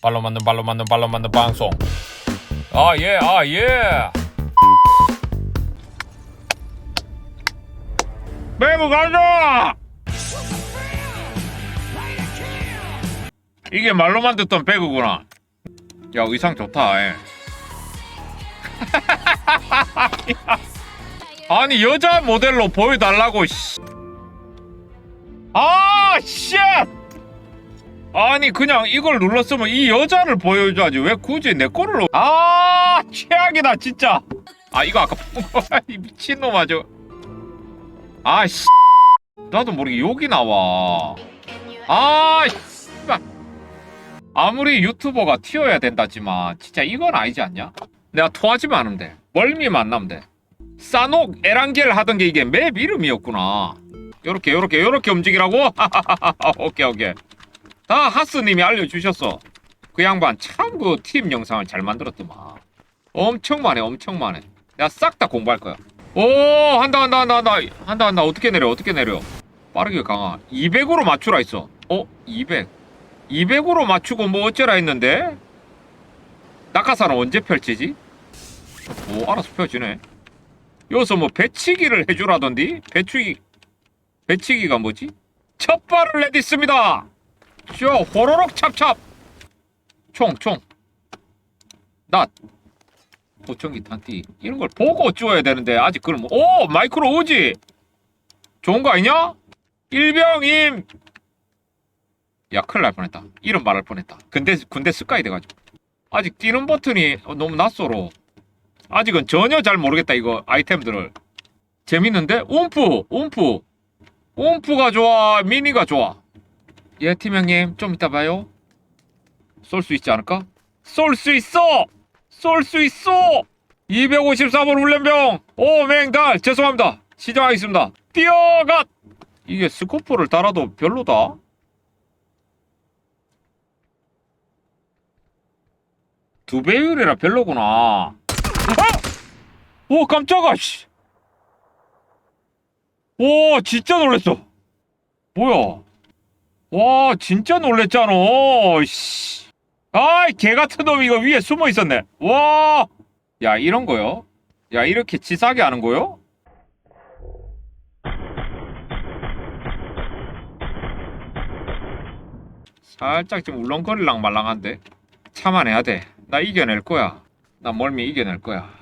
발로 만든 발로 만든 발로 만든 방송. 아 예, 아 예. 매부 가자. 이게 말로만 듣던 배그구나. 야 의상 좋다. 예. 아니 여자 모델로 보여달라고. 씨. 아 쉣. 아니 그냥 이걸 눌렀으면 이 여자를 보여줘야지. 왜 굳이 내 거를 눌- 아 최악이다 진짜. 아 이거 아까 이 미친놈 아주 아씨. 나도 모르게 욕이 나와. 아 씨발. 아무리 유튜버가 튀어야 된다지만 진짜 이건 아니지 않냐? 내가 토하지만 않으면 돼. 멀미 만 나면 돼. 싸녹 에란겔 하던 게 이게 맵 이름이었구나. 요렇게 요렇게 요렇게 움직이라고? 오케이 오케이 다 하스님이 알려주셨어. 그 양반 참 그 팀 영상을 잘 만들었더만. 엄청 많네, 엄청 많네. 내가 싹 다 공부할 거야. 오, 한다, 한다, 한다, 한다, 한다, 한다. 어떻게 내려, 어떻게 내려. 빠르게 강화. 200으로 맞추라 했어. 어, 200. 200으로 맞추고 뭐 어쩌라 했는데? 낙하산은 언제 펼치지? 오, 알아서 펴지네. 여기서 뭐 배치기를 해주라던디? 배치기, 배치기가 뭐지? 첫 발을 내딛습니다! 쇼 호로록 찹찹. 총총. 낫. 보청기 탄띠 이런 걸 보고 쪼야 되는데 아직 뭐, 오 마이크로 오지? 좋은 거 아니냐? 일병임. 야 큰일 날 뻔했다. 이름 말할 뻔했다. 근데 군대 습관이 돼가지고. 아직 뛰는 버튼이 너무 낯설어. 아직은 전혀 잘 모르겠다 이거 아이템들을. 재밌는데? 움프 움프. 움프가 좋아 미니가 좋아 예, 팀장님, 좀 이따 봐요. 쏠 수 있지 않을까? 쏠 수 있어! 쏠 수 있어! 254번 훈련병, 오 맹달, 죄송합니다. 시작하겠습니다. 뛰어가! 이게 스코프를 달아도 별로다. 두 배율이라 별로구나. 아! 오, 깜짝아, 씨. 오, 진짜 놀랬어. 뭐야? 와 진짜 놀랬잖아. 씨. 아이 개 같은 놈이 이거 위에 숨어 있었네. 와야 이런 거요? 야 이렇게 치사하게 하는 거요? 살짝 좀 울렁거릴랑 말랑한데? 참아내야 돼나 이겨낼 거야. 나 멀미 이겨낼 거야.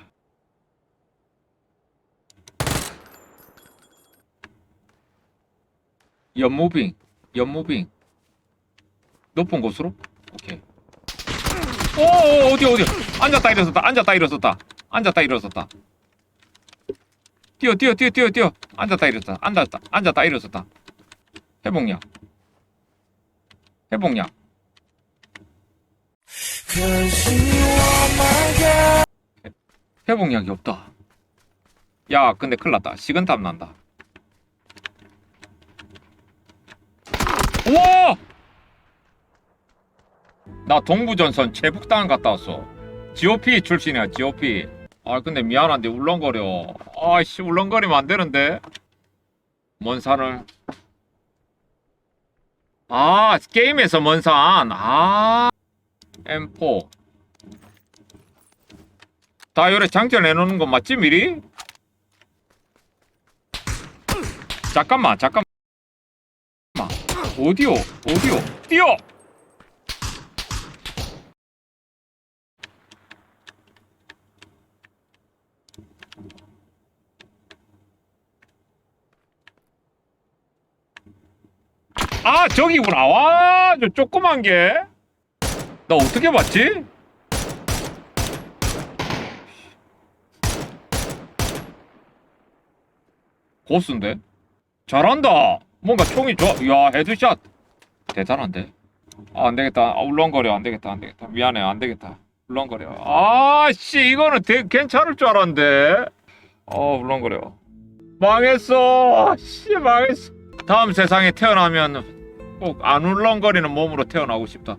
연무빙 연무빙. 높은 곳으로? 오케이. 오 어디 어디? 앉았다 일어섰다. 앉았다 일어섰다. 앉았다 일어섰다. 뛰어 뛰어 뛰어 뛰어 뛰어. 앉았다 일어섰다. 앉았다 앉았다 일어섰다. 회복약 회복약 회- 회복약이 없다. 야 근데 큰일 났다. 식은땀 난다 우와! 나 동부전선 제북당 갔다 왔어. GOP 출신이야, GOP. 아, 근데 미안한데 울렁거려. 아이씨, 울렁거리면 안 되는데. 먼 산을. 아, 게임에서 먼 산. 아, M4. 다 요래 장전 해놓는 거 맞지, 미리? 잠깐만, 잠깐만. 오디오, 오디오, 뛰어! 아, 저기구나. 와, 저 조그만 게. 나 어떻게 봤지? 고스인데? 잘한다. 뭔가 총이 좋아. 야, 헤드샷. 대단한데. 아, 안 되겠다. 아, 울렁거려. 안 되겠다. 안 되겠다. 미안해. 안 되겠다. 울렁거려. 아, 씨. 이거는 되, 괜찮을 줄 알았는데. 어, 울렁거려. 망했어. 씨, 망했어. 다음 세상에 태어나면 꼭 안 울렁거리는 몸으로 태어나고 싶다.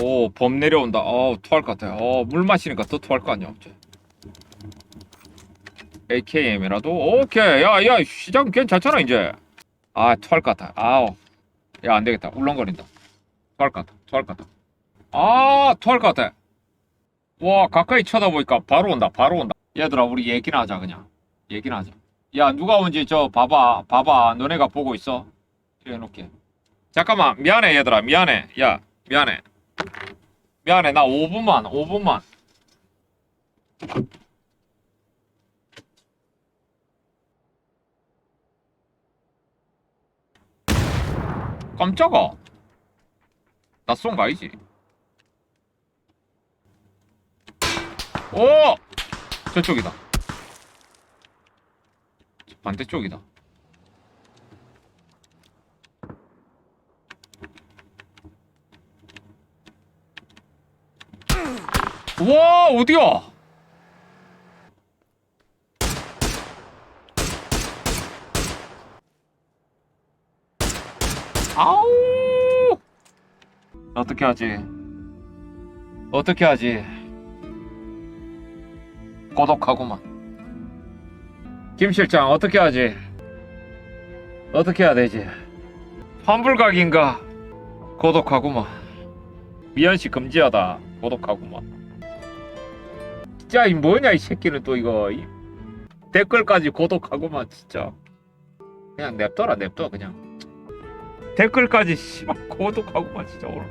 오, 범 내려온다. 어, 토할 것 같아. 어, 물 마시니까 더 토할 거 아니야. AKM이라도? 오케이. 야, 야, 시작은 괜찮잖아, 이제. 아, 토할 것 같아. 아우. 야, 안 되겠다. 울렁거린다. 토할 것 같아. 토할 것 같아. 아 토할 것 같아 와 가까이 쳐다보니까 바로 온다 바로 온다 얘들아 우리 얘기나 하자 그냥 얘기나 하자 야 누가 온지 저 봐봐 봐봐 너네가 보고 있어 이렇게 해놓게 잠깐만 미안해 얘들아 미안해 야 미안해 미안해 나 5분만 5분만 깜짝아. 나쏜거 아니지. 오! 저쪽이다. 저 반대쪽이다. 와 어디야 아우! 어떻게 하지? 어떻게 하지? 고독하구만. 김 실장 어떻게 하지? 어떻게 해야 되지? 환불각인가? 고독하구만. 미연씨 금지하다. 고독하구만. 진짜 이 뭐냐 이 새끼는 또 이거. 이 댓글까지 고독하구만 진짜. 그냥 냅둬라 냅둬 그냥 댓글까지 씨발. 고독하구만 진짜 오늘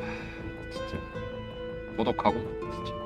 하, 진짜. 고독하구만 진짜